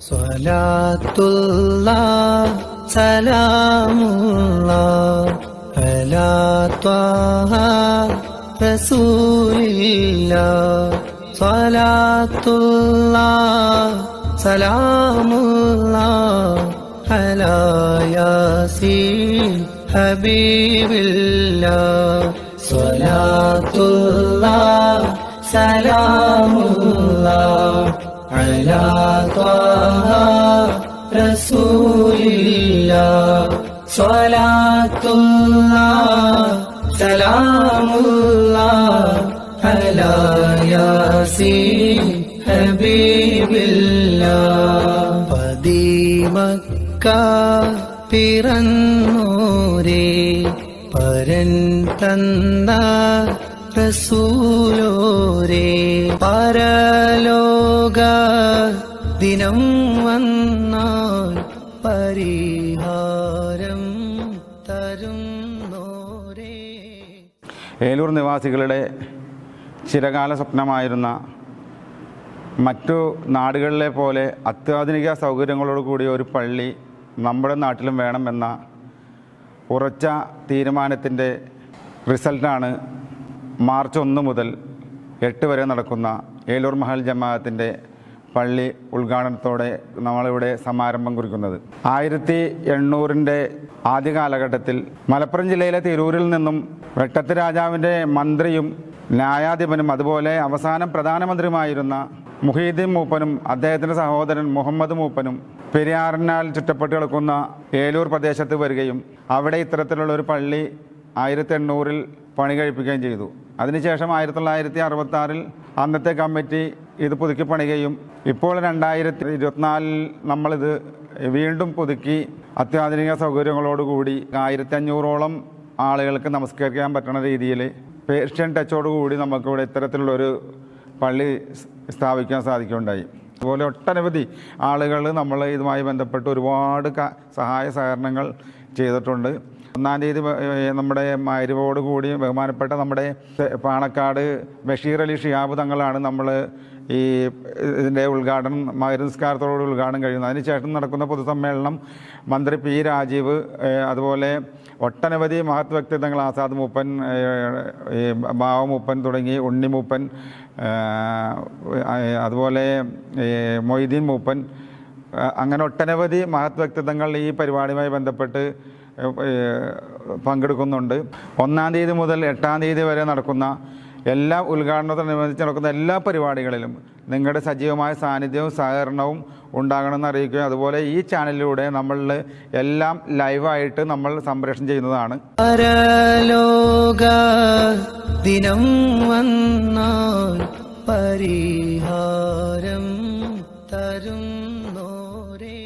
സ്വലാത്തുള്ള സലാമുള്ള അലാ ത്വാഹ റസൂലില്ല സ്വലാത്തുള്ള സലാമുള്ള അലാ ഹബീബില്ല സ്വലാത്തുള്ള സലാമുള്ള على طه رسول الله صلاة الله سلام الله على ياسين حبيب الله പതിമക്ക പിറന്നോരേ പരൻ തന്ന റസൂലോരേ പരലോക ദിനം വന്നാൽ പരിഹാരം തരുന്നോരേ. ഏലൂർ നിവാസികളുടെ ചിരകാല സ്വപ്നമായിരുന്ന മറ്റു നാടുകളിലെ പോലെ അത്യാധുനിക സൗകര്യങ്ങളോട് കൂടിയ ഒരു പള്ളി നമ്മുടെ നാട്ടിലും വേണമെന്ന ഉറച്ച തീരുമാനത്തിന്റെ റിസൾട്ടാണ് മാർച്ച് ഒന്ന് മുതൽ എട്ട് വരെ നടക്കുന്ന ഏലൂർ മഹൽ ജമാഅത്തിന്റെ പള്ളി ഉദ്ഘാടനത്തോടെ നമ്മളിവിടെ സമാരംഭം കുറിക്കുന്നത്. ആയിരത്തി എണ്ണൂറിന്റെ ആദ്യ കാലഘട്ടത്തിൽ മലപ്പുറം ജില്ലയിലെ തിരൂരിൽ നിന്നും വെട്ടത്ത് രാജാവിന്റെ മന്ത്രിയും ന്യായാധിപനും അതുപോലെ അവസാനം പ്രധാനമന്ത്രിയുമായിരുന്ന മുഹീദ്ദീൻ മൂപ്പനും അദ്ദേഹത്തിന്റെ സഹോദരൻ മുഹമ്മദ് മൂപ്പനും പെരിയാറിനാൽ ചുറ്റപ്പെട്ട് കിടക്കുന്ന ഏലൂർ പ്രദേശത്ത് വരികയും അവിടെ ഇത്തരത്തിലുള്ള ഒരു പള്ളി ആയിരത്തി എണ്ണൂറിൽ പണി കഴിപ്പിക്കുകയും ചെയ്തു. അതിനുശേഷം ആയിരത്തി തൊള്ളായിരത്തി അറുപത്തി അന്നത്തെ കമ്മിറ്റി ഇത് പുതുക്കി പണികയും ഇപ്പോൾ രണ്ടായിരത്തി ഇരുപത്തിനാലിൽ നമ്മളിത് വീണ്ടും പുതുക്കി അത്യാധുനിക സൗകര്യങ്ങളോടുകൂടി ആയിരത്തി അഞ്ഞൂറോളം ആളുകൾക്ക് നമസ്കരിക്കാൻ പറ്റുന്ന രീതിയിൽ പേർഷ്യൻ ടച്ചോടുകൂടി നമുക്കിവിടെ ഇത്തരത്തിലുള്ളൊരു പള്ളി സ്ഥാപിക്കാൻ സാധിക്കുകയുണ്ടായി. അതുപോലെ ഒട്ടനവധി ആളുകൾ നമ്മൾ ഇതുമായി ബന്ധപ്പെട്ട് ഒരുപാട് സഹായ സഹകരണങ്ങൾ ചെയ്തിട്ടുണ്ട്. ഒന്നാം തീയതി നമ്മുടെ മരുവോട് കൂടി ബഹുമാനപ്പെട്ട നമ്മുടെ പാണക്കാട് ബഷീർ അലി ഷിയാബ് തങ്ങളാണ് നമ്മൾ ഈ ഇതിന്റെ ഉദ്ഘാടനം മരുസ്കാരത്തോട് ഉദ്ഘാടനം കഴിയുന്നത്. അതിനുശേഷം നടക്കുന്ന പൊതുസമ്മേളനം മന്ത്രി പി രാജീവ് അതുപോലെ ഒട്ടനവധി മഹത് വ്യക്തിത്വങ്ങൾ ആസാദ് മൂപ്പൻ ഈ ബാവമൂപ്പൻ തുടങ്ങി ഉണ്ണി മൂപ്പൻ ഏ, അതുപോലെ മൊയ്തീൻ മൂപ്പൻ അങ്ങനെ ഒട്ടനവധി മഹത് വ്യക്തിത്വങ്ങൾ ഈ പരിപാടിയുമായി ബന്ധപ്പെട്ട് പങ്കെടുക്കുന്നുണ്ട്. ഒന്നാം തീയതി മുതൽ എട്ടാം തീയതി വരെ നടക്കുന്ന എല്ലാ ഉദ്ഘാടനത്തോടനുബന്ധിച്ച് നടക്കുന്ന എല്ലാ പരിപാടികളിലും നിങ്ങളുടെ സജീവമായ സാന്നിധ്യവും സഹകരണവും ഉണ്ടാകണമെന്ന് അറിയിക്കുകയും അതുപോലെ ഈ ചാനലിലൂടെ നമ്മൾ എല്ലാം ലൈവായിട്ട് നമ്മൾ സംപ്രേഷണം ചെയ്യുന്നതാണ്. ദിനം വന്നാൽ പരിഹാരം തരുന്നോരേ.